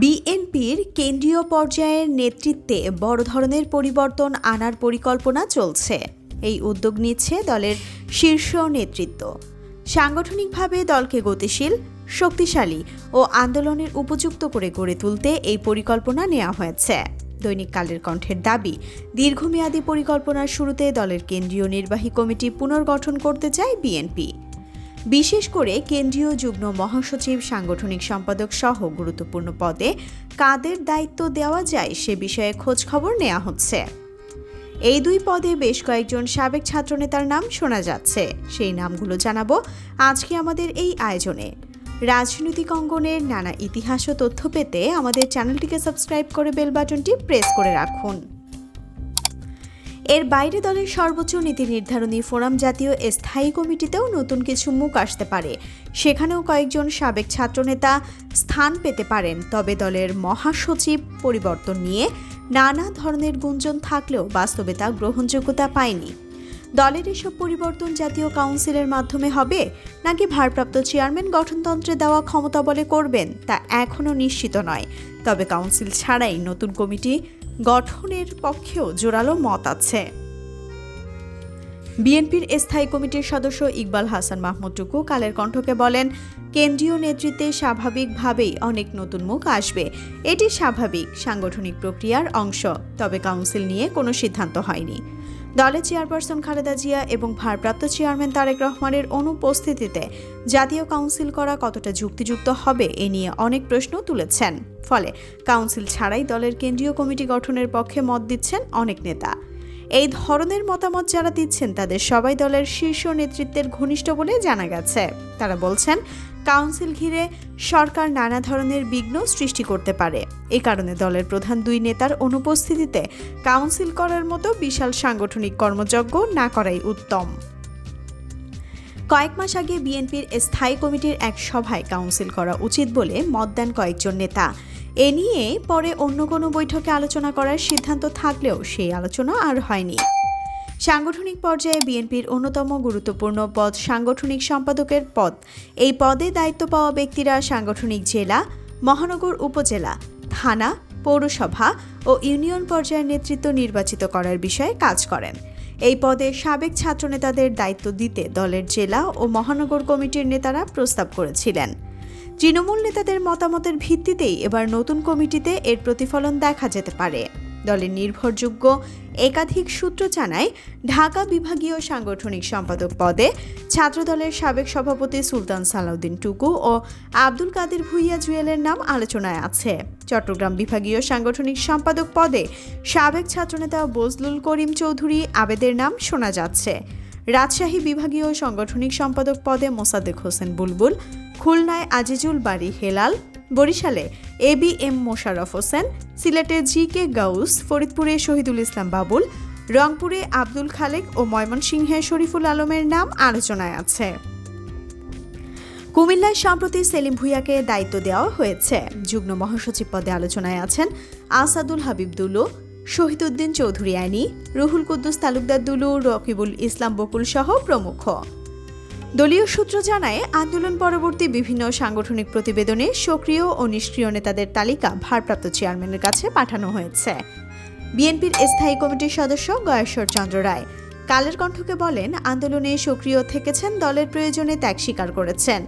বিএনপির কেন্দ্রীয় পর্যায়ের নেতৃত্বে বড় ধরনের পরিবর্তন আনার পরিকল্পনা চলছে। এই উদ্যোগ নিচ্ছে দলের শীর্ষ নেতৃত্ব। সাংগঠনিকভাবে দলকে গতিশীল, শক্তিশালী ও আন্দোলনের উপযুক্ত করে গড়ে তুলতে এই পরিকল্পনা নেওয়া হয়েছে। দৈনিক কালের কণ্ঠের দাবি, দীর্ঘমেয়াদী পরিকল্পনার শুরুতে দলের কেন্দ্রীয় নির্বাহী কমিটি পুনর্গঠন করতে চায় বিএনপি। বিশেষ করে কেন্দ্রীয় যুগ্ম মহাসচিব, সাংগঠনিক সম্পাদক সহ গুরুত্বপূর্ণ পদে কাদের দায়িত্ব দেওয়া যায় সে বিষয়ে খোঁজখবর নেওয়া হচ্ছে। এই দুই পদে বেশ কয়েকজন সাবেক ছাত্রনেতার নাম শোনা যাচ্ছে। সেই নামগুলো জানাব আজকে আমাদের এই আয়োজনে। রাজনৈতিক অঙ্গনের নানা ইতিহাস ও তথ্য পেতে আমাদের চ্যানেলটিকে সাবস্ক্রাইব করে বেল বাটনটি প্রেস করে রাখুন। এর বাইরে দলের সর্বোচ্চ নীতি নির্ধারণী ফোরাম জাতীয় স্থায়ী কমিটিতেও নতুন কিছু মুখ আসতে পারে। সেখানেও কয়েকজন সাবেক ছাত্রনেতা স্থান পেতে পারেন, তবে দলের মহাসচিব পরিবর্তন নিয়ে নানা ধরনের গুঞ্জন থাকলেও বাস্তবে তা গ্রহণযোগ্যতা পায়নি। দলের এসব পরিবর্তন জাতীয় কাউন্সিলের মাধ্যমে হবে, নাকি ভারপ্রাপ্ত চেয়ারম্যান গঠনতন্ত্রে দেওয়া ক্ষমতা বলে করবেন তা এখনও নিশ্চিত নয়। তবে কাউন্সিল ছাড়াই নতুন কমিটি গঠনের পক্ষেও জোরালো মত আছে। বিএনপির স্থায়ী কমিটির সদস্য ইকবাল হাসান মাহমুদ টুকু কালের কণ্ঠকে বলেন, কেন্দ্রীয় নেতৃত্বে স্বাভাবিকভাবেই অনেক নতুন মুখ আসবে। এটি স্বাভাবিক সাংগঠনিক প্রক্রিয়ার অংশ। তবে কাউন্সিল নিয়ে কোনো সিদ্ধান্ত হয়নি। দলের চেয়ারপারসন খালেদা জিয়া এবং ভারপ্রাপ্ত চেয়ারম্যান তারেক রহমানের অনুপস্থিতিতে জাতীয় কাউন্সিল করা কতটা যুক্তিযুক্ত হবে এ নিয়ে অনেক প্রশ্ন তুলেছেন। ফলে কাউন্সিল ছাড়াই দলের কেন্দ্রীয় কমিটি গঠনের পক্ষে মত দিচ্ছেন অনেক নেতা। এই ধরনের মতামত যারা দিচ্ছেন, তাদের সবাই দলের শীর্ষ নেতৃত্বের ঘনিষ্ঠ বলে জানা গেছে। তারা বলছেন, কাউন্সিল ঘিরে সরকার নানা ধরনের বিঘ্ন সৃষ্টি করতে পারে। এ কারণে দলের প্রধান দুই নেতার অনুপস্থিতিতে কাউন্সিল করার মতো বিশাল সাংগঠনিক কর্মযজ্ঞ না করাই উত্তম। কয়েক মাস আগে বিএনপির স্থায়ী কমিটির এক সভায় কাউন্সিল করা উচিত বলে মত দেন কয়েকজন নেতা। এ নিয়ে পরে অন্য কোনো বৈঠকে আলোচনা করার সিদ্ধান্ত থাকলেও সেই আলোচনা আর হয়নি। সাংগঠনিক পর্যায়ে বিএনপির অন্যতম গুরুত্বপূর্ণ পদ সাংগঠনিক সম্পাদকের পদ। এই পদে দায়িত্ব পাওয়া ব্যক্তিরা সাংগঠনিক জেলা, মহানগর উপজেলা, থানা, পৌরসভা ও ইউনিয়ন পর্যায়ের নেতৃত্ব নির্বাচিত করার বিষয়ে কাজ করেন। এই পদে সাবেক ছাত্রনেতাদের দায়িত্ব দিতে দলের জেলা ও মহানগর কমিটির নেতারা প্রস্তাব করেছিলেন। তৃণমূল নেতাদের মতামতের ভিত্তিতেই এবার নতুন কমিটিতে এর প্রতিফলন দেখা যেতে পারে। দলের নির্ভরযোগ্য একাধিক সূত্র জানায়, ঢাকা বিভাগীয় সাংগঠনিক সম্পাদক পদে ছাত্রদলের সাবেক সভাপতি সুলতান সালাউদ্দিন টুকু ও আব্দুল কাদের ভুইয়া জুয়েলের নাম আলোচনায় আছে। চট্টগ্রাম বিভাগীয় সাংগঠনিক সম্পাদক পদে সাবেক ছাত্রনেতা বজলুল করিম চৌধুরী আবেদের নাম শোনা যাচ্ছে। রাজশাহী বিভাগীয় সাংগঠনিক সম্পাদক পদে মোসাদ্দেক হোসেন বুলবুল, খুলনায় আজিজুল বাড়ি হেলাল বরিশালে A B M Mosharraf Hossain, সিলেটে জি কে গাউস, ফরিদপুরে শহীদুল ইসলাম বাবুল, রংপুরে আব্দুল খালেক ও ময়মনসিংহে শরীফুল আলমের নাম আলোচনায় আছে। কুমিল্লায় সম্প্রতি সেলিম ভুইয়াকে দায়িত্ব দেওয়া হয়েছে। যুগ্ম মহাসচিব পদে আলোচনায় আছেন আসাদুল হাবিব দুলু, শহীদুদ্দিন চৌধুরী আইনি, রুহুল কুদ্দুস তালুকদার দুলু, রকিবুল ইসলাম বকুল সহ প্রমুখ। দলীয় সূত্র জানায়, আন্দোলন পরবর্তী বিভিন্ন সাংগঠনিক প্রতিবেদনে সক্রিয় ও নিষ্ক্রিয় নেতাদের তালিকা ভারপ্রাপ্ত চেয়ারম্যানের কাছে পাঠানো হয়েছে। বিএনপির স্থায়ী কমিটির সদস্য গয়েশ্বর চন্দ্র রায় কালের কণ্ঠকে বলেন, আন্দোলনে সক্রিয় থেকেছেন, দলের প্রয়োজনে ত্যাগ স্বীকার করেছেন।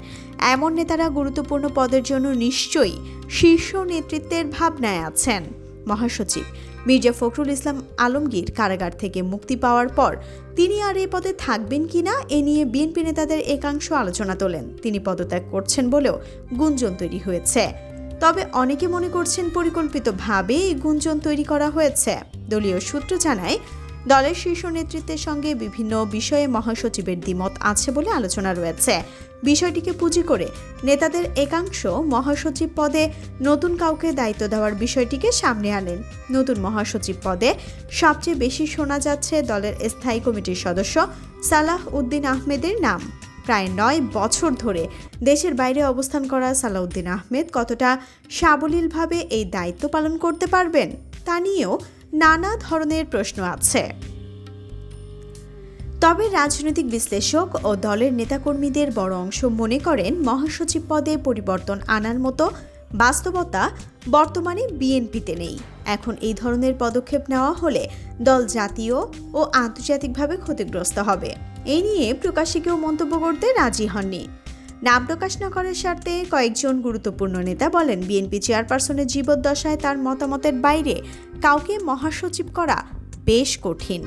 এমন নেতারা গুরুত্বপূর্ণ পদের জন্য নিশ্চয়ই শীর্ষ নেতৃত্বের ভাবনায় আছেন। মহাসচিব। মির্জা ফখরুল ইসলাম আলমগীর কারাগার থেকে মুক্তি পাওয়ার পর তিনি আর এ পদে থাকবেন কি না, এ নিয়ে বিএনপি নেতাদের একাংশ আলোচনা তোলেন। তিনি পদত্যাগ করছেন বলেও গুঞ্জন তৈরি হয়েছে। তবে অনেকে মনে করছেন পরিকল্পিতভাবে এই গুঞ্জন তৈরি করা হয়েছে। দলীয় সূত্র জানায় দলের শীর্ষ নেতৃত্বের সঙ্গে বিভিন্ন বিষয়ে মহাসচিবের দ্বিমত আছে বলে আলোচনা রয়েছে। বিষয়টিকে পুঁজি করে নেতাদের একাংশ মহাসচিব পদে নতুন কাউকে দায়িত্ব দেওয়ার বিষয়টিকে সামনে আনেন। নতুন মহাসচিব পদে সবচেয়ে বেশি শোনা যাচ্ছে দলের স্থায়ী কমিটির সদস্য সালাহ উদ্দিন আহমেদের নাম। প্রায় নয় বছর ধরে দেশের বাইরে অবস্থান করা সালাউদ্দিন আহমেদ কতটা সাবলীলভাবে এই দায়িত্ব পালন করতে পারবেন তা নিয়েও নানা ধরনের প্রশ্ন আছে। তবে রাজনৈতিক বিশ্লেষক ও দলের নেতাকর্মীদের বড় অংশ মনে করেন, মহাসচিব পদে পরিবর্তন আনার মতো বাস্তবতা বর্তমানে বিএনপিতে নেই। এখন এই ধরনের পদক্ষেপ নেওয়া হলে দল জাতীয় ও আন্তর্জাতিকভাবে ক্ষতিগ্রস্ত হবে। এই নিয়ে প্রকাশ্যে কেউ মন্তব্য করতে রাজি হননি। নাম প্রকাশ না করার স্বার্থে কয়েকজন গুরুত্বপূর্ণ নেতা বলেন, বিএনপি চেয়ারপারসনের জীবদ্দশায় তার মতামতের বাইরে কাউকে মহাসচিব করা বেশ কঠিন।